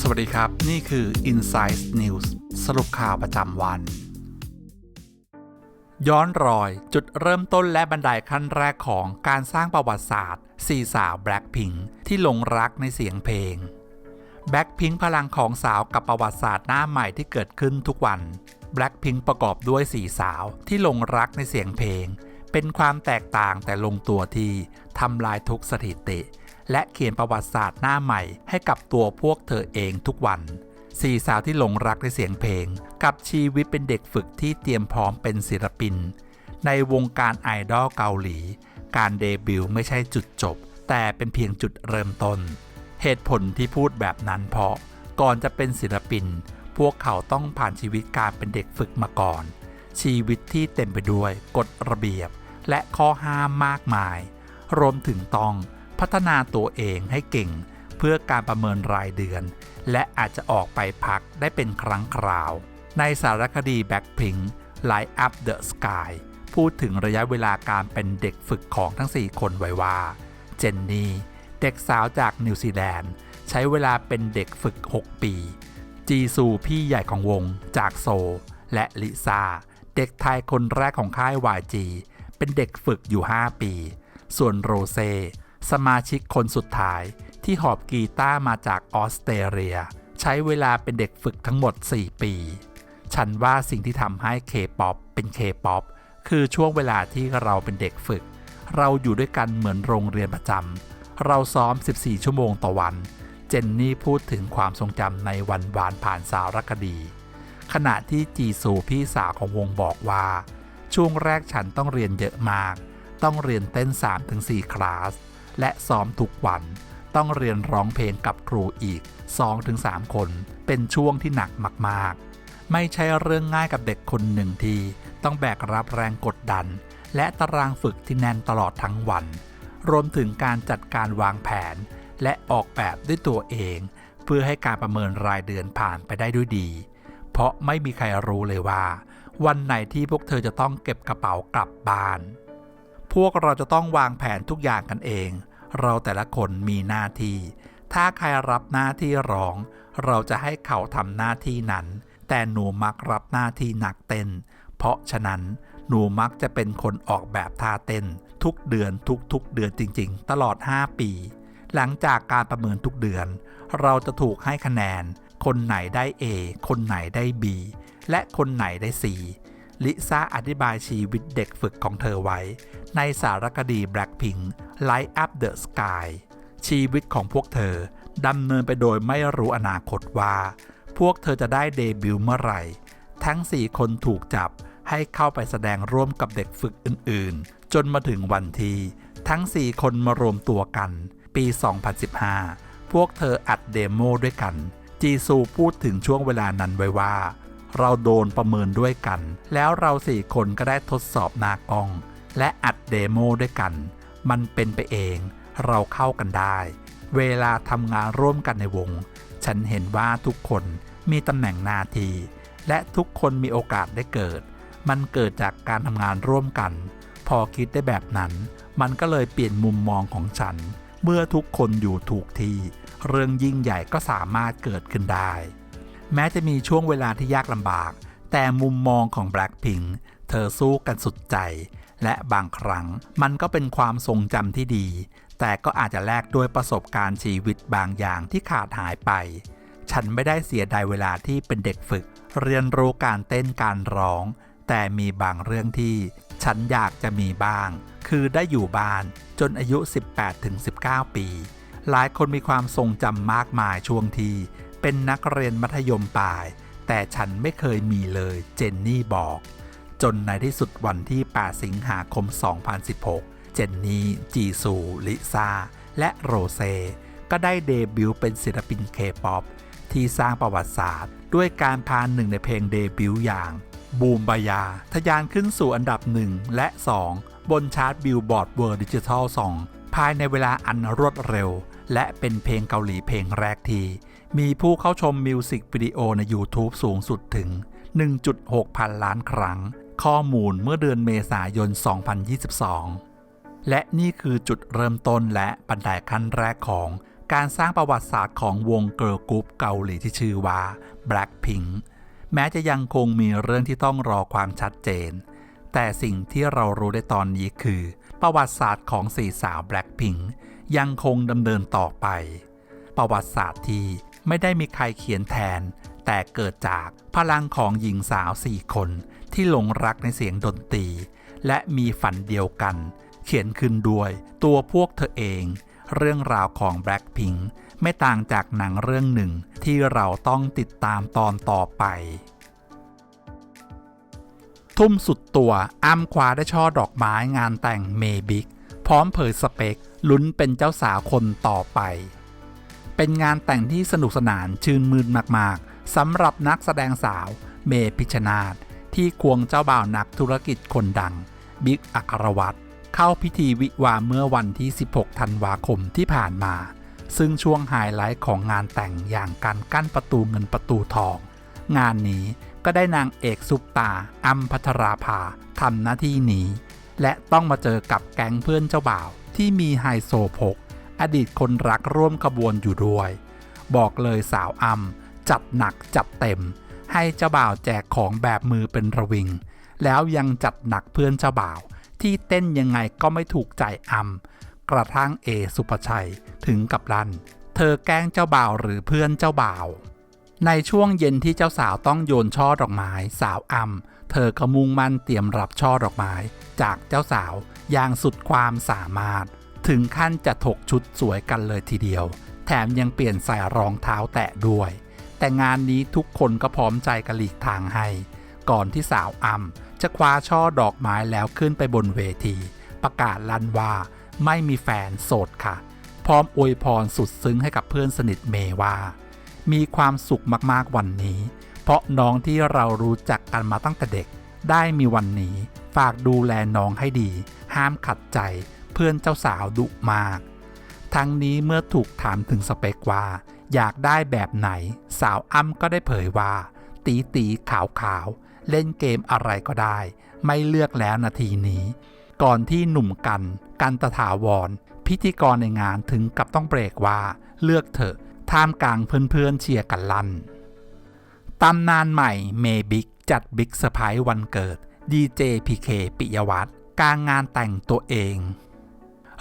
สวัสดีครับ นี่คือ Inside News สรุปข่าวประจำวัน ย้อนรอยจุดเริ่มต้นและบันไดขั้นแรกของการสร้างประวัติศาสตร์สี่สาว Blackpink ที่หลงรักในเสียงเพลง Blackpink พลังของสาวกับประวัติศาสตร์หน้าใหม่ที่เกิดขึ้นทุกวัน Blackpink ประกอบด้วยสี่สาวที่หลงรักในเสียงเพลง เป็นความแตกต่างแต่ลงตัวที่ทำลายทุกสถิติ และเขียนประวัติศาสตร์หน้าใหม่ให้กับตัวพวกเธอเองทุกวันสี่สาวที่หลงรักในเสียงเพลง กับชีวิตเป็นเด็กฝึกที่เตรียมพร้อมเป็นศิลปิน ในวงการไอดอลเกาหลี การเดบิวต์ไม่ใช่จุดจบ แต่เป็นเพียงจุดเริ่มต้น เหตุผลที่พูดแบบนั้นเพราะก่อนจะเป็นศิลปิน พวกเขาต้องผ่านชีวิตการเป็นเด็กฝึกมาก่อน ชีวิตที่เต็มไปด้วยกฎระเบียบ และข้อห้ามมากมาย รวมถึงต้องพัฒนาตัวเองให้เก่ง เพื่อการประเมินรายเดือน และอาจจะออกไปพักได้เป็นครั้งคราว ในสารคดี Blackpink Light Up the Sky พูดถึงระยะเวลาการเป็นเด็กฝึกของทั้ง 4 คนไว้ว่า เจนนี่ เด็กสาวจากนิวซีแลนด์ ใช้เวลาเป็นเด็กฝึก 6 ปี จีซูพี่ใหญ่ของวงจากโซ และลิซาเด็กไทยคนแรกของค่าย YG เป็นเด็กฝึกอยู่ 5 ปี ส่วนโรเซ สมาชิกคนสุดท้ายที่หอบกีตาร์มาจากออสเตรเลีย ใช้เวลาเป็นเด็กฝึกทั้งหมด 4 ปี ฉันว่าสิ่งที่ทำให้เคป๊อปเป็นเคป๊อปคือช่วงเวลาที่เราเป็นเด็กฝึก เราอยู่ด้วยกันเหมือนโรงเรียนประจำเราซ้อม 14 ชั่วโมงต่อวัน เจนนี่พูดถึงความทรงจำในวันวานผ่านสารคดี ขณะที่จีซูพี่สาวของวงบอกว่า ช่วงแรกฉันต้องเรียนเยอะมาก ต้องเรียนเต้น 3-4 คลาส และซ้อมทุกวัน ต้องเรียนร้องเพลงกับครูอีก 2-3 คน เป็นช่วงที่หนักมากๆ ไม่ใช่เรื่องง่ายกับเด็กคนหนึ่งทีต้องแบกรับแรงกดดัน และตารางฝึกที่แน่นตลอดทั้งวัน รวมถึงการจัดการวางแผน และออกแบบด้วยตัวเอง เพื่อให้การประเมินรายเดือนผ่านไปได้ด้วยดี เพราะไม่มีใครรู้เลยว่า วันไหนที่พวกเธอจะต้องเก็บกระเป๋ากลับบ้าน พวกเราจะต้องวางแผนทุกอย่างกันเอง เราแต่ละคนมีหน้าที่ ถ้าใครรับหน้าที่ร้อง เราจะให้เขาทำหน้าที่นั้น แต่หนูมักรับหน้าที่หนักเต้น เพราะฉะนั้นหนูมักจะเป็นคนออกแบบท่าเต้น ทุกเดือนทุกๆเดือนจริง ๆ ตลอด 5 ปี หลังจากการประเมินทุกเดือน เราจะถูกให้คะแนน คนไหนได้ A คนไหนได้ B และคนไหนได้ C ลิซ่าอธิบายชีวิตเด็กฝึกของเธอไว้ ในสารคดี Blackpink Light Up the Sky ชีวิตของพวกเธอดำเนินไปโดยไม่รู้อนาคตว่า พวกเธอจะได้เดบิวต์เมื่อไหร่ ทั้ง 4 คนถูกจับให้เข้าไปแสดงร่วมกับเด็กฝึกอื่นๆ จนมาถึงวันที่ทั้ง 4 คนมารวมตัวกัน ปี 2015 พวกเธออัดเดโมด้วยกัน จีซูพูดถึงช่วงเวลานั้นไว้ว่า เราโดนประเมินด้วยกัน แล้วเราสี่คนก็ได้ทดสอบนากอง และอัดเดโมด้วยกัน มันเป็นไปเอง เราเข้ากันได้ เวลาทำงานร่วมกันในวง ฉันเห็นว่าทุกคนมีตำแหน่งนาที และทุกคนมีโอกาสได้เกิด มันเกิดจากการทำงานร่วมกัน พอคิดได้แบบนั้น มันก็เลยเปลี่ยนมุมมองของฉัน เมื่อทุกคนอยู่ถูกที่ เรื่องยิ่งใหญ่ก็สามารถเกิดขึ้นได้ แม้จะมีช่วงเวลาที่ยากลำบาก แต่มุมมองของ Blackpink เธอสู้กันสุดใจ และบางครั้งมันก็เป็นความทรงจำที่ดี แต่ก็อาจจะแลกด้วยประสบการณ์ชีวิตบางอย่างที่ขาดหายไป ฉันไม่ได้เสียดายเวลาที่เป็นเด็กฝึก เรียนรู้การเต้นการร้อง แต่มีบางเรื่องที่ ฉันอยากจะมีบ้าง คือได้อยู่บ้านจนอายุ 18-19 ปี หลายคนมีความทรงจำมากมายช่วงที่ เป็นนักเรียนมัธยมปลาย แต่ฉันไม่เคยมีเลยเจนนี่บอก จนในที่สุดวันที่ 8 สิงหาคม 2016 เจนนี่ จีซู ลิซ่า และโรเซ ก็ได้เดบิวต์เป็นศิลปินเคป๊อปที่สร้างประวัติศาสตร์ ด้วยการพาหนึ่งในเพลงเดบิวต์อย่าง บูมบายา ทะยานขึ้นสู่อันดับ 1 และ 2 บนชาร์ตบิลบอร์ดเวิร์ดิจิทัลซองภายในเวลาอันรวดเร็ว และเป็นเพลงเกาหลีเพลงแรกที่ มีผู้เข้าชมมิวสิกวิดีโอใน YouTube สูงสุดถึง 1.6 พันล้านครั้ง ข้อมูลเมื่อเดือนเมษายน 2022 และนี่คือจุดเริ่มต้นและบันไดขั้นแรกของการสร้างประวัติศาสตร์ของวงเกิร์ลกรุ๊ปเกาหลีที่ชื่อว่า Blackpink แม้จะยังคงมีเรื่องที่ต้องรอความชัดเจน แต่สิ่งที่เรารู้ได้ตอนนี้คือ ประวัติศาสตร์ของสี่สาว Blackpink ยังคงดำเนินต่อไป ประวัติศาสตร์ที่ ไม่ได้มีใครเขียนแทน แต่เกิดจากพลังของหญิงสาวสี่คนที่หลงรักในเสียงดนตรี และมีฝันเดียวกัน เขียนขึ้นด้วยตัวพวกเธอเอง เรื่องราวของ Blackpink ไม่ต่างจากหนังเรื่องหนึ่งที่เราต้องติดตามตอนต่อไป ทุ่มสุดตัวอ้ำคว้าได้ช่อดอกไม้งานแต่งเมบิกพร้อมเผยสเปคลุ้นเป็นเจ้าสาวคนต่อไป เป็นงานแต่งที่สนุกสนานชื่นมื่นมากๆสำหรับนักแสดงสาว เมพิชนาธที่ควงเจ้าบ่าวนักธุรกิจคนดัง บิ๊กอัครวัตรเข้าพิธีวิวาห์เมื่อวันที่ 16 ธันวาคมที่ผ่านมา ซึ่งช่วงไฮไลท์ของงานแต่งอย่างการกั้นประตูเงินประตูทอง งานนี้ก็ได้นางเอกซุปตาอัมพัทราภาทำหน้าที่นี้ และต้องมาเจอกับแก๊งเพื่อนเจ้าบ่าวที่มีไฮโซโพก อดีตคนรักร่วมขบวนอยู่ด้วย บอกเลยสาวอัมจัดหนักจัดเต็ม ให้เจ้าบ่าวแจกของแบบมือเป็นระวิง แล้วยังจัดหนักเพื่อนเจ้าบ่าว ที่เต้นยังไงก็ไม่ถูกใจอัมกระทั่งเอสุภชัยถึงกับลั่นเธอแกล้งเจ้าบ่าวหรือเพื่อนเจ้าบ่าว ในช่วงเย็นที่เจ้าสาวต้องโยนช่อดอกไม้ สาวอัมเธอก็มุ่งมั่นเตรียมรับช่อดอกไม้ จากเจ้าสาวอย่างสุดความสามารถ ถึงขั้นจะถกชุดสวยกันเลยทีเดียว แถมยังเปลี่ยนใส่รองเท้าแตะด้วย แต่งานนี้ทุกคนก็พร้อมใจกระหลีกทางให้ ก่อนที่สาวอัมจะคว้าช่อดอกไม้แล้วขึ้นไปบนเวที ประกาศลั่นว่าไม่มีแฟนโสดค่ะ พร้อมอวยพรสุดซึ้งให้กับเพื่อนสนิทเมว่า มีความสุขมากๆวันนี้ เพราะน้องที่เรารู้จักกันมาตั้งแต่เด็ก ได้มีวันนี้ ฝากดูแลน้องให้ดี ห้ามขัดใจ เพื่อนเจ้าสาวดุมาก ทั้งนี้เมื่อถูกถามถึงสเปคว่า อยากได้แบบไหน สาวอ้ำก็ได้เผยว่า ตีตีขาวขาวเล่นเกมอะไรก็ได้ ไม่เลือกแล้วนาทีนี้ ก่อนที่หนุ่มกัน กันตถาวร พิธีกรในงานถึงกับต้องเบรกว่า เลือกเถอะท่ามกลางเพื่อนๆเชียร์กันลั่นตำนานใหม่เมบิ๊กจัดบิ๊กเซอร์ไพรส์วันเกิดดีเจพีเคปิยวัฒน์กลางงานแต่งตัวเอง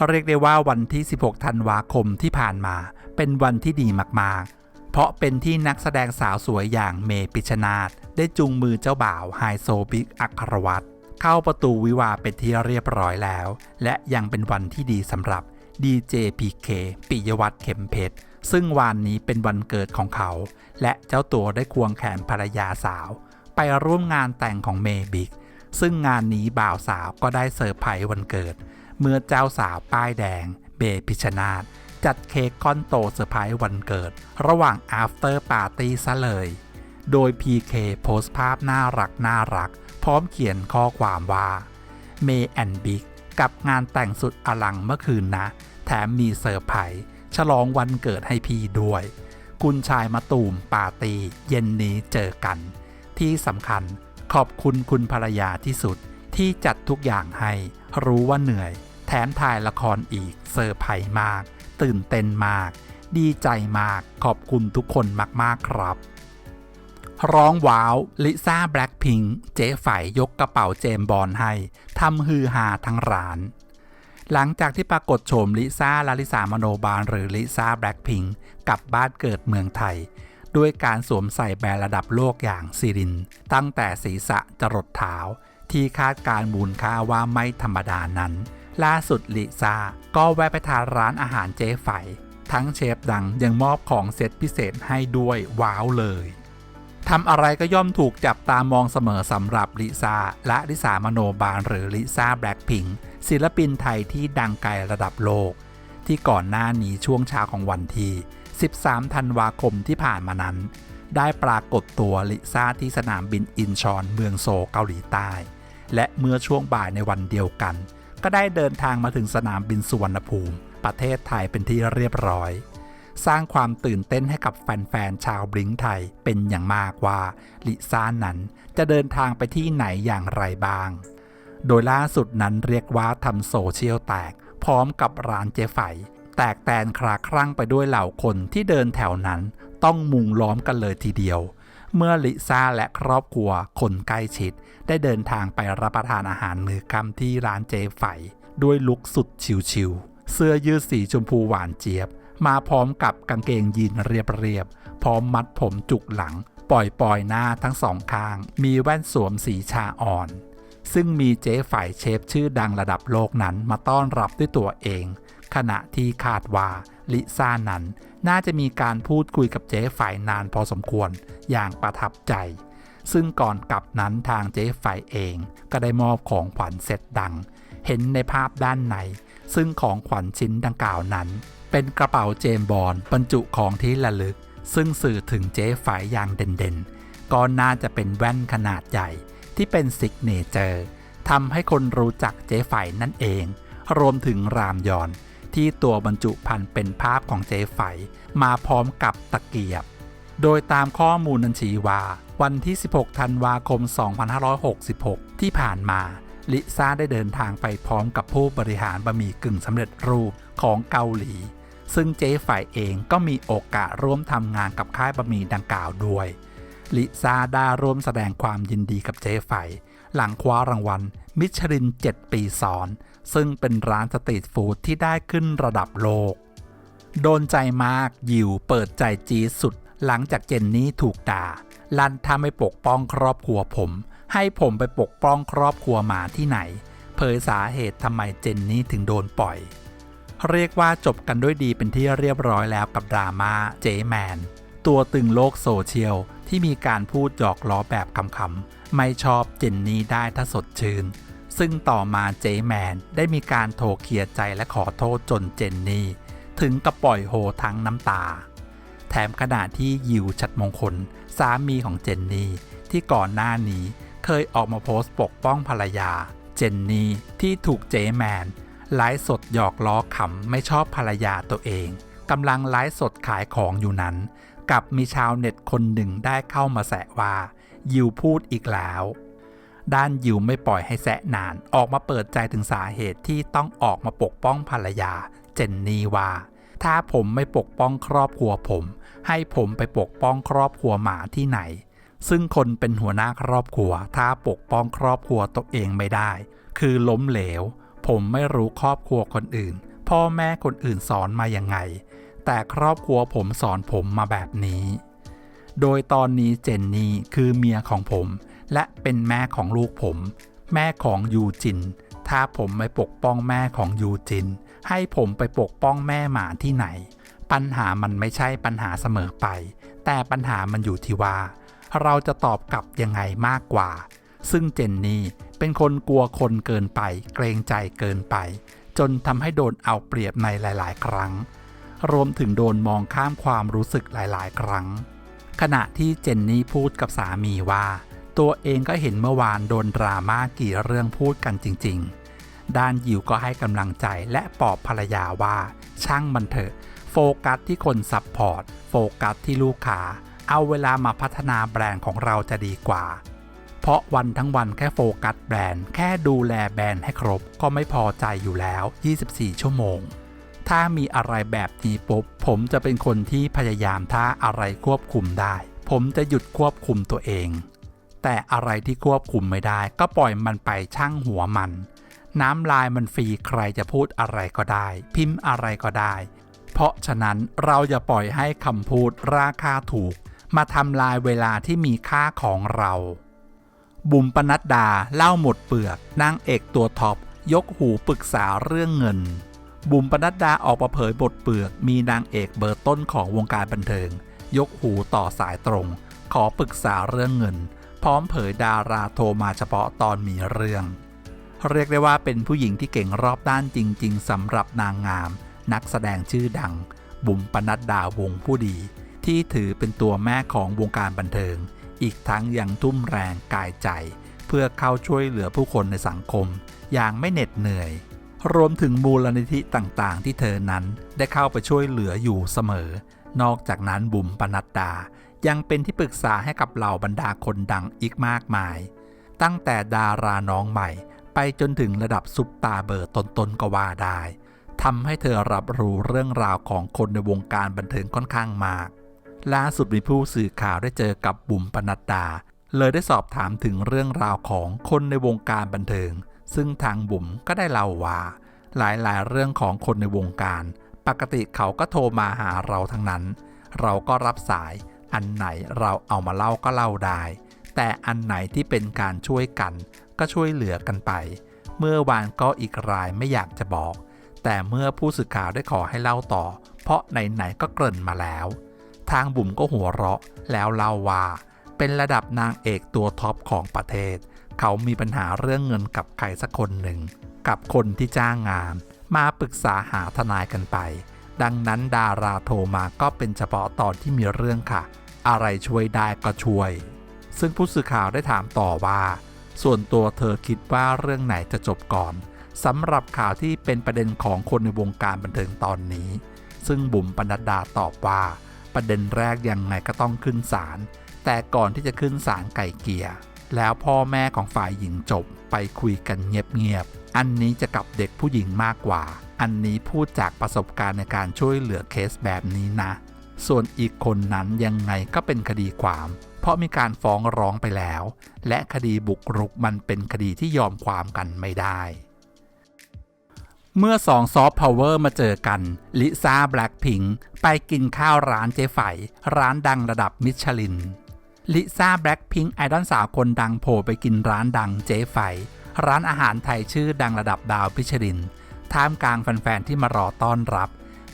เรียกได้ว่าวันที่ 16 ธันวาคมที่ผ่านมา เป็นวันที่ดีมากๆ เพราะเป็นที่นักแสดงสาวสวยอย่างเมปิชนาธได้จูงมือเจ้าบ่าวไฮโซบิ๊กอัครวัตรเข้าประตูวิวาเป็นที่เรียบร้อยแล้ว และยังเป็นวันที่ดีสำหรับดีเจพีเคปิยวัฒน์เข็มเพชรซึ่งวันนี้เป็นวันเกิดของเขา และเจ้าตัวได้ควงแขนภรรยาสาว ไปร่วมงานแต่งของเมบิกซึ่งงานนี้บ่าวสาวก็ได้เซอร์ไพรส์วันเกิด เมื่อเจ้าสาวป้ายแดง เบพิชนาธจัดเค้กก้อนโตเซอร์ไพรส์วันเกิด ระหว่าง after party ซะเลย โดย PK โพสต์ภาพน่ารักน่ารัก พร้อมเขียนข้อความว่าเมแอนบิ๊กกับงานแต่งสุดอลังเมื่อคืนนะ แถมมีเซอร์ไพรส์ฉลองวันเกิดให้พี่ด้วย คุณชายมาตูมปาร์ตี้เย็นนี้เจอกัน ที่สำคัญขอบคุณคุณภรรยาที่สุดที่จัดทุกอย่างให้ รู้ว่าเหนื่อย แถมถ่ายละครอีกเซอร์ไพรส์มาก ตื่นเต้นมาก ดีใจมาก ขอบคุณทุกคนมาก ๆ ครับ ร้องว้าว ลิซ่าแบล็คพิงเจ๊ฝ่ายยกกระเป๋าเจมบอลให้ทำฮือฮาทั้งร้าน หลังจากที่ปรากฏโฉมลิซ่าลาลิสามโนบาลหรือลิซ่าแบล็คพิงกลับบ้านเกิดเมืองไทยด้วยการสวมใส่แบรนด์ระดับโลกอย่างซิริน ตั้งแต่ศีรษะจรดเท้า ที่คาดการมูลค่าว่าไม่ธรรมดานั้น ล่าสุดลิซาก็แวะไปทานร้านอาหารเจ๊ไฝทั้งเชฟดังยังมอบของเซตพิเศษให้ด้วยว้าวเลยทำอะไรก็ย่อมถูกจับตามองเสมอสำหรับลิซาและลิสามโนบาลหรือลิซาแบล็คพิงศิลปินไทยที่ดังไกลระดับโลก ที่ก่อนหน้านี้ช่วงเช้าของวันที่ 13 ธันวาคมที่ผ่านมานั้น ได้ปรากฏตัวลิซาที่สนามบินอินชอนเมืองโซเกาหลีใต้ และเมื่อช่วงบ่ายในวันเดียวกัน ก็ได้เดินทางมาถึงสนามบินสุวรรณภูมิ ประเทศไทยเป็นที่เรียบร้อย สร้างความตื่นเต้นให้กับแฟนๆชาวบลิงไทยเป็นอย่างมากว่าลิซ่านั้นจะเดินทางไปที่ไหนอย่างไรบ้าง โดยล่าสุดนั้นเรียกว่าทำโซเชียลแตก พร้อมกับร้านเจ๊ไฝแตกแตนคลาคลั่งไปด้วยเหล่าคนที่เดินแถวนั้นต้องมุงล้อมกันเลยทีเดียว เมื่อลิซ่าและครอบครัวคนใกล้ชิด ได้เดินทางไปรับประทานอาหารมื้อค่ำที่ร้านเจ๊ไฝด้วยลุคสุดชิวๆเสื้อยืดสีชมพูหวานเจี๊ยบ มาพร้อมกับกางเกงยีนเรียบๆพร้อมมัดผมจุกหลัง ปล่อยปล่อยหน้าทั้งสองข้าง มีแว่นสวมสีชาอ่อนซึ่งมีเจ๊ฝ่ายเชฟชื่อดังระดับโลกนั้นมาต้อนรับด้วยตัวเอง ขณะที่คาดว่าลิซ่านั้น น่าจะมีการพูดคุยกับเจ๊ฝ่ายนานพอสมควรอย่างประทับใจ ซึ่งก่อนกลับนั้นทางเจ๊ฝ่ายเอง ก็ได้มอบของขวัญเสร็จดัง เห็นในภาพด้านใน ซึ่งของขวัญชิ้นดังกล่าวนั้น เป็นกระเป๋าเจมบอลบรรจุของที่ระลึก ซึ่งสื่อถึงเจ๊ฝ่ายอย่างเด่นๆ ก็น่าจะเป็นแว่นขนาดใหญ่ที่เป็นซิกเนเจอร์ทำให้คนรู้จักเจ๊ฝ่ายนั่นเอง รวมถึงรามยอน ที่ตัวบรรจุพันเป็นภาพของเจ๊ฝ่ายมาพร้อมกับตะเกียบ โดยตามข้อมูลนันชีวา วันที่ 16 ธันวาคม 2566 ที่ผ่านมาลิซ่าได้เดินทางไปพร้อมกับผู้บริหารบะหมี่กึ่งสำเร็จรูปของเกาหลี ซึ่งเจ๊ฝ่ายเองก็มีโอกาสร่วมทำงานกับค่ายบะหมี่ดังกล่าวด้วย ลิซ่าได้ร่วมแสดงความยินดีกับเจ๊ไฝหลังคว้ารางวัลมิชลิน 7 ปีซ้อน ซึ่งเป็นร้านสตรีทฟู้ดที่ได้ขึ้นระดับโลก โดนใจมากยิวเปิดใจจีสุด หลังจากเจนนี่ถูกด่า ลั่นถ้าไม่ปกป้องครอบครัวผม ให้ผมไปปกป้องครอบครัวหมาที่ไหน เผยสาเหตุทำไมเจนนี่ถึงโดนปล่อย เรียกว่าจบกันด้วยดีเป็นที่เรียบร้อยแล้วกับดราม่าเจแมนตัวตึงโลกโซเชียลที่มีการพูดหยอกล้อแบบคำๆไม่ชอบเจนนี่ได้ถ้าสดชื่น ซึ่งต่อมาเจแมนได้มีการโทรเคลียร์ใจและขอโทษจนเจนนี่ ถึงกับปล่อยโฮทั้งน้ำตา แถมขณะที่ยิวชัดมงคล สามีของเจนนี่ ที่ก่อนหน้านี้เคยออกมาโพสต์ปกป้องภรรยา เจนนี่ที่ถูกเจแมนไลฟ์สดหยอกล้อขำไม่ชอบภรรยาตัวเองกำลังไลฟ์สดขายของอยู่นั้น กับมีชาวเน็ตคนหนึ่งได้เข้ามาแสะว่ายิวพูดอีกแล้ว ด้านยิวไม่ปล่อยให้แสะนาน ออกมาเปิดใจถึงสาเหตุที่ต้องออกมาปกป้องภรรยา เจนนีว่า ถ้าผมไม่ปกป้องครอบครัวผม ให้ผมไปปกป้องครอบครัวหมาที่ไหน ซึ่งคนเป็นหัวหน้าครอบครัว ถ้าปกป้องครอบครัวตัวเองไม่ได้ คือล้มเหลว ผมไม่รู้ครอบครัวคนอื่น พ่อแม่คนอื่นสอนมายังไง แต่ครอบครัวผมสอนผมมาแบบนี้ โดยตอนนี้เจนนี่คือเมียของผม และเป็นแม่ของลูกผม แม่ของยูจิน ถ้าผมไม่ปกป้องแม่ของยูจิน ให้ผมไปปกป้องแม่หมาที่ไหน ปัญหามันไม่ใช่ปัญหาเสมอไป แต่ปัญหามันอยู่ที่ว่า เราจะตอบกลับยังไงมากกว่า ซึ่งเจนนี่เป็นคนกลัวคนเกินไป เกรงใจเกินไป จนทำให้โดนเอาเปรียบในหลาย ๆ ครั้ง รวมถึงโดนมองข้ามความรู้สึกหลาย ๆ ครั้ง ขณะที่เจนนี่พูดกับสามีว่า ตัวเองก็เห็นเมื่อวานโดนดราม่ากี่เรื่องพูดกันจริง ๆ ด้านยิวก็ให้กำลังใจและปลอบภรรยาว่า ช่างมันเถอะ โฟกัสที่คนซัพพอร์ต โฟกัสที่ลูกค้า เอาเวลามาพัฒนาแบรนด์ของเราจะดีกว่า เพราะวันทั้งวันแค่โฟกัสแบรนด์ แค่ดูแลแบรนด์ให้ครบก็ไม่พอใจอยู่แล้ว 24 ชั่วโมง ถ้ามีอะไรแบบนี้ปุ๊บผมจะเป็นคนที่พยายามถ้าอะไรควบคุมได้ ผมจะหยุดควบคุมตัวเอง แต่อะไรที่ควบคุมไม่ได้ ก็ปล่อยมันไปช่างหัวมัน น้ำลายมันฟรีใครจะพูดอะไรก็ได้ พิมพ์อะไรก็ได้ เพราะฉะนั้นเราอย่าปล่อยให้คำพูดราคาถูก มาทำลายเวลาที่มีค่าของเรา บุ๋มปนัดดาเล่าหมดเปลือกนางเอกตัวท็อปยกหูปรึกษาเรื่องเงิน บุ๋มปนัดดาออกมาเผยบทเปลือก มีนางเอกเบอร์ต้นของวงการบันเทิง ยกหูต่อสายตรง ขอปรึกษาเรื่องเงิน พร้อมเผยดาราโทรมาเฉพาะตอนมีเรื่อง เรียกได้ว่าเป็นผู้หญิงที่เก่งรอบด้านจริง ๆสำหรับนางงาม นักแสดงชื่อดัง บุ๋มปนัดดาวงผู้ดี ที่ถือเป็นตัวแม่ของวงการบันเทิง อีกทั้งยังทุ่มแรงกายใจ เพื่อเข้าช่วยเหลือผู้คนในสังคม อย่างไม่เหน็ดเหนื่อย รวมถึงมูลนิธิต่างๆ ที่เธอนั้นได้เข้าไปช่วยเหลืออยู่เสมอ นอกจากนั้นบุ๋มปนัดดา ยังเป็นที่ปรึกษาให้กับเหล่าบรรดาคนดังอีกมากมาย ตั้งแต่ดาราน้องใหม่ ไปจนถึงระดับซุปตาเบอร์ต้นๆก็ว่าได้ทำให้เธอรับรู้เรื่องราวของคนในวงการบันเทิงค่อนข้างมาก ล่าสุดมีผู้สื่อข่าวได้เจอกับบุ๋มปนัดดา เลยได้สอบถามถึงเรื่องราวของคนในวงการบันเทิง ซึ่งทางบุ๋มก็ได้เล่าว่า หลายๆ เรื่องของคนในวงการ ปกติเขาก็โทรมาหาเราทั้งนั้น เราก็รับสาย อันไหนเราเอามาเล่าก็เล่าได้ แต่อันไหนที่เป็นการช่วยกัน ก็ช่วยเหลือกันไป เมื่อวานก็อีกรายไม่อยากจะบอก แต่เมื่อผู้สื่อข่าวได้ขอให้เล่าต่อ เพราะไหนๆก็เกริ่นมาแล้ว ทางบุ๋มก็หัวเราะ แล้วเล่าว่า เป็นระดับนางเอกตัวท็อปของประเทศ เขามีปัญหาเรื่องเงินกับใครสักคนหนึ่ง กับคนที่จ้างงาน มาปรึกษาหาทนายกันไปดังนั้นดาราโทรมาก็เป็นเฉพาะตอนที่มีเรื่องค่ะ อะไรช่วยได้ก็ช่วย ซึ่งผู้สื่อข่าวได้ถามต่อว่า ส่วนตัวเธอคิดว่าเรื่องไหนจะจบก่อนสำหรับข่าวที่เป็นประเด็นของคนในวงการบันเทิงตอนนี้ ซึ่งบุ๋มปนัดดาตอบว่า ประเด็นแรกยังไงก็ต้องขึ้นศาลแต่ก่อนที่จะขึ้นศาลไก่เกียร์แล้วพ่อแม่ของฝ่ายหญิงจบไปคุยกันเงียบๆ อันนี้จะกับเด็กผู้หญิงมากกว่า อันนี้พูดจากประสบการณ์ในการช่วยเหลือเคสแบบนี้นะ ส่วนอีกคนนั้นยังไงก็เป็นคดีความ เพราะมีการฟ้องร้องไปแล้ว และคดีบุกรุกมันเป็นคดีที่ยอมความกันไม่ได้ เมื่อสองซอฟต์พาวเวอร์มาเจอกัน ลิซ่าแบล็คพิงไปกินข้าวร้านเจ๊ไฝร้านดังระดับมิชลิน ลิซ่าแบล็คพิงไอดอลสาวคนดังโผล่ไปกินร้านดังเจ๊ไฝร้านอาหารไทยชื่อดังระดับดาวมิชลิน ท่ามกลางแฟนๆที่มารอต้อนรับ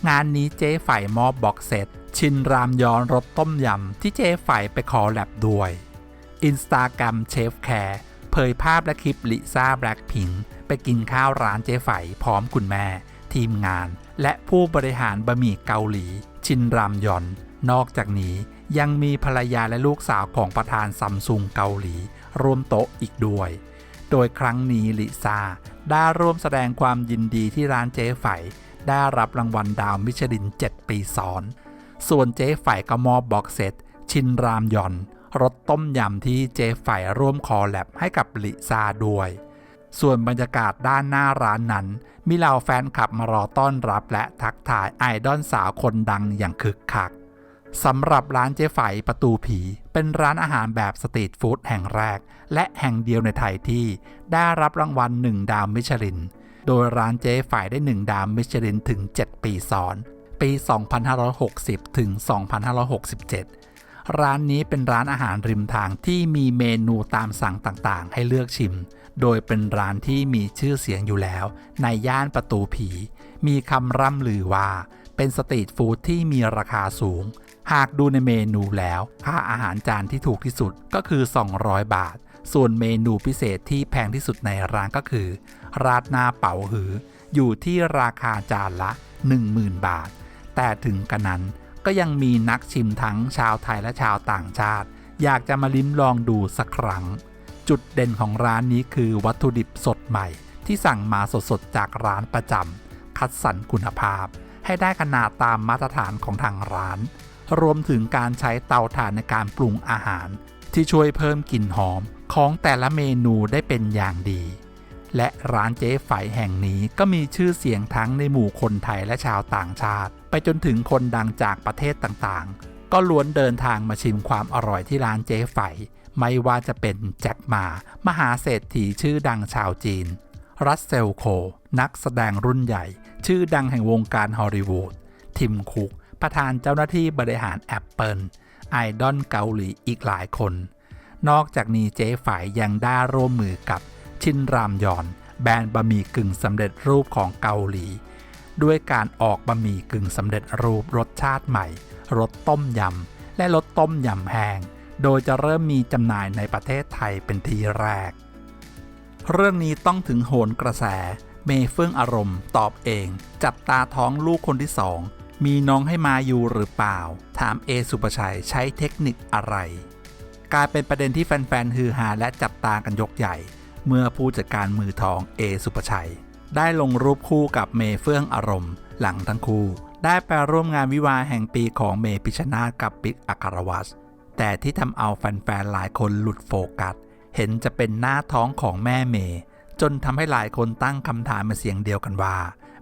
งานนี้เจ๊ไฝมอบบ็อกเซต ชินรามยอนรสต้มยำ ที่เจ๊ไฝไปขอแลบด้วยอินสตาแกรมเชฟแคร์เผยภาพและคลิปลิซ่าแบล็คพิงไปกินข้าวร้านเจ๊ไฝพร้อมคุณแม่ ทีมงาน และผู้บริหารบะหมี่เกาหลี ชินรามยอน นอกจากนี้ยังมีภรรยาและลูกสาวของประธานซัมซุงเกาหลีร่วมโต๊ะอีกด้วย โดยครั้งนี้ลิซ่าได้ร่วมแสดงความยินดีที่ร้านเจ๊ไฝได้รับรางวัลดาวมิชลิน 7 ปีซ้อน ส่วนเจ๊ไฝก็มอบบ็อกเซตชินรามยอนรสต้มยำที่เจ๊ไฝร่วมคอแลบให้กับลิซาด้วย ส่วนบรรยากาศด้านหน้าร้านนั้น มีเหล่าแฟนคลับมารอต้อนรับและทักทายไอดอลสาวคนดังอย่างคึกคักสำหรับร้านเจ๊ไฝประตูผี เป็นร้านอาหารแบบสตรีทฟู้ดแห่งแรก และแห่งเดียวในไทยที่ได้รับรางวัลหนึ่งดาวมิชลิน โดยร้านเจ๊ไฝได้หนึ่งดาวมิชลินถึง 7 ปีซ้อน ปี 2560 ถึง 2567 ร้านนี้เป็นร้านอาหารริมทางที่มีเมนูตามสั่งต่างๆ ให้เลือกชิม โดยเป็นร้านที่มีชื่อเสียงอยู่แล้ว ในย่านประตูผี มีคำร่ำลือว่า เป็นสตรีทฟู้ดที่มีราคาสูง หากดูในเมนูแล้ว ค่าอาหารจานที่ถูกที่สุดก็คือ 200 บาท ส่วนเมนูพิเศษที่แพงที่สุดในร้านก็คือ ราดหน้าเป๋าหือ อยู่ที่ราคาจานละ 10,000 บาท แต่ถึงกระนั้นก็ยังมีนักชิมทั้งชาวไทยและชาวต่างชาติ อยากจะมาลิ้มลองดูสักครั้ง จุดเด่นของร้านนี้คือวัตถุดิบสดใหม่ ที่สั่งมาสดๆจากร้านประจำคัดสรรคุณภาพ ให้ได้ขนาดตามมาตรฐานของทางร้าน รวมถึงการใช้เตาถ่านในการปรุงอาหาร ที่ช่วยเพิ่มกลิ่นหอมของแต่ละเมนูได้เป็นอย่างดี และร้านเจ๊ไฝแห่งนี้ก็มีชื่อเสียงทั้งในหมู่คนไทยและชาวต่างชาติ ไปจนถึงคนดังจากประเทศต่างๆ ก็ล้วนเดินทางมาชิมความอร่อยที่ร้านเจ๊ไฝไม่ว่าจะเป็นแจ็คหมา มหาเศรษฐีชื่อดังชาวจีน รัสเซลโค นักแสดงรุ่นใหญ่ ชื่อดังแห่งวงการฮอลลีวูด ทิมคุก ประธานเจ้าหน้าที่บริหารแอปเปิลไอดอลเกาหลีอีกหลายคน นอกจากนี้เจ๊ไฝยังได้ร่วมมือกับ ชินรามยอน แบรนด์บะหมี่กึ่งสำเร็จรูปของเกาหลี ด้วยการออกบะหมี่กึ่งสำเร็จรูปรสชาติใหม่รสต้มยำและรสต้มยำแห้งโดยจะเริ่มมีจำหน่ายในประเทศไทยเป็นทีแรก เรื่องนี้ต้องถึงโหนกระแส เมเฟื่องอารมณ์ตอบเอง จับตาท้องลูกคนที่สองมีน้องให้มาอยู่หรือเปล่า ถามเอสุปชัยใช้เทคนิคอะไร กลายเป็นประเด็นที่แฟนๆฮือฮาและจับตากันยกใหญ่ เมื่อผู้จัดการมือทองเอสุปชัย ได้ลงรูปคู่กับเมเฟื่องอารมณ์ หลังทั้งคู่ ได้ไปร่วมงานวิวาแห่งปีของเมพิชนาธกับปิ๊กอัครวัตแต่ที่ทำเอาแฟนๆหลายคนหลุดโฟกัส เห็นจะเป็นหน้าท้องของแม่เมจนทำให้หลายคนตั้งคำถามเป็นเสียงเดียวกันว่า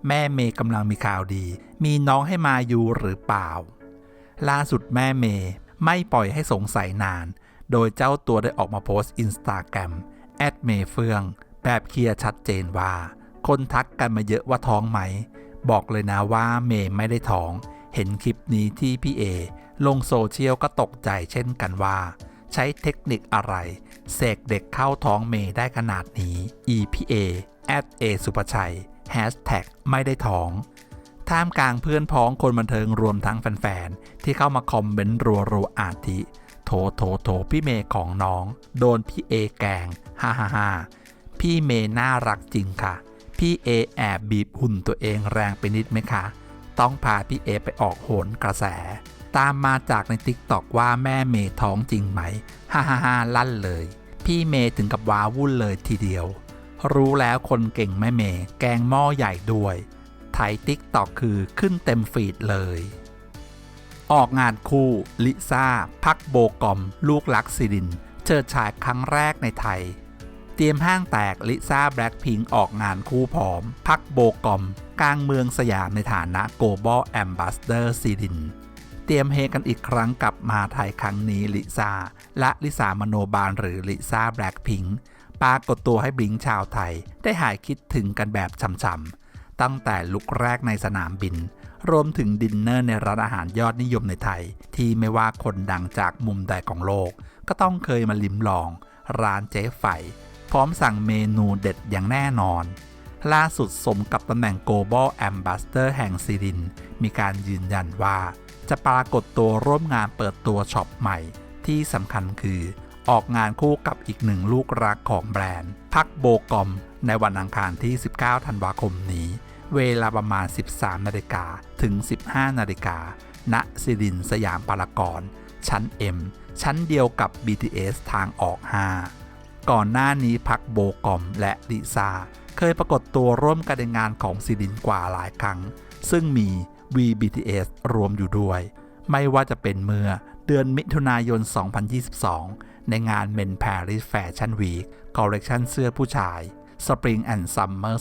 แม่เมย์กำลังมีข่าวดี มีน้องให้มาอยู่หรือเปล่า ล่าสุดแม่เมย์ไม่ปล่อยให้สงสัยนาน โดยเจ้าตัวได้ออกมาโพสต์อินสตาแกรม แอดเมย์เฟือง แบบเคลียร์ชัดเจนว่า คนทักกันมาเยอะว่าท้องไหม บอกเลยนะว่าเมย์ไม่ได้ท้อง เห็นคลิปนี้ที่พี่เอลงโซเชียลก็ตกใจเช่นกันว่า ใช้เทคนิคอะไรเสกเด็กเข้าท้องเมย์ได้ขนาดนี้ EPA at a สุภชัย Hashtag ไม่ได้ท้องท่ามกลางเพื่อนพ้องคนบันเทิงรวมทั้งแฟนๆ ที่เข้ามาคอมเมนต์รัวๆอาทิ โถโถโถพี่เมย์ของน้อง โดนพี่เอแกงฮ่าฮ่าฮ่าพี่เมย์น่ารักจริงค่ะ พี่เอแอบบีบหุ่นตัวเองแรงไปนิดไหมคะ ต้องพาพี่เอไปออกโหนกระแส ตามมาจากในติ๊กตอกว่าแม่เมย์ท้องจริงไหมฮ่าฮ่าฮ่าลั่นเลย พี่เมย์ถึงกับว้าวุ่นเลยทีเดียว รู้แล้วคนเก่งแม่เมย์แกงหม้อใหญ่ด้วยไทยติ๊กตอกคือขึ้นเต็มฟีดเลย ออกงานคู่ลิซ่า พักโบกอม ลูกลักซิดินเจอฉายครั้งแรกในไทย เตรียมห้างแตกลิซ่าแบล็คพิงออกงานคู่พร้อม พักโบกอม กลางเมืองสยามในฐานะ Global Ambassador ซีดิน เตรียมเฮกันอีกครั้งกลับมาไทยครั้งนี้ลิซ่า และลิซามโนบาลหรือลิซ่าแบล็คพิงปรากฏตัวให้บลิงชาวไทย ได้หายคิดถึงกันแบบช่ำๆตั้งแต่ลุกแรกในสนามบิน รวมถึงดินเนอร์ในร้านอาหารยอดนิยมในไทย ที่ไม่ว่าคนดังจากมุมใดของโลก ก็ต้องเคยมาลิ้มลอง ร้านเจ๊ไฝพร้อมสั่งเมนูเด็ดอย่างแน่นอน ล่าสุดสมกับตำแหน่ง Global Ambassador แห่งซีดิน มีการยืนยันว่า จะปรากฏตัวร่วมงานเปิดตัวช็อปใหม่ ที่สำคัญคือ ออกงานคู่กับอีกหนึ่งลูกรักของแบรนด์ พักโบกอม ในวันอังคารที่ 19 ธันวาคมนี้ เวลาประมาณ 13 นาฬิกาถึง 15 นาฬิกา ณ สิรินสยามพารากอนชั้น M ชั้นเดียวกับ BTS ทางออก 5 ก่อนหน้านี้พักโบกอมและลิซาเคยปรากฏตัวร่วมกันในงานของซิดินกว่าหลายครั้ง ซึ่งมี VBTS รวมอยู่ด้วย ไม่ว่าจะเป็นเมื่อเดือนมิถุนายน 2022 ในงาน Men Paris Fashion Week คอลเลกชันเสื้อผู้ชาย Spring and Summer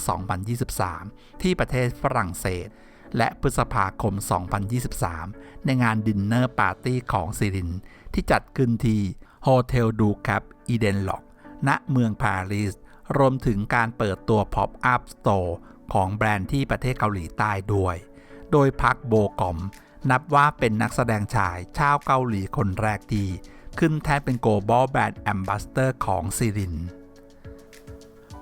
2023 ที่ประเทศฝรั่งเศส และพฤษภาคม 2023 ในงานดินเนอร์ปาร์ตี้ของซิริน ที่จัดขึ้นที่โฮเทลดูแคปอีเดนล็อกณเมืองปารีส รวมถึงการเปิดตัว Pop Up Store ของแบรนด์ที่ประเทศเกาหลีใต้ด้วย โดยพักโบกอม นับว่าเป็นนักแสดงชายชาวเกาหลีคนแรกที่ขึ้นแทนเป็น Global Brand Ambassador ของซีริน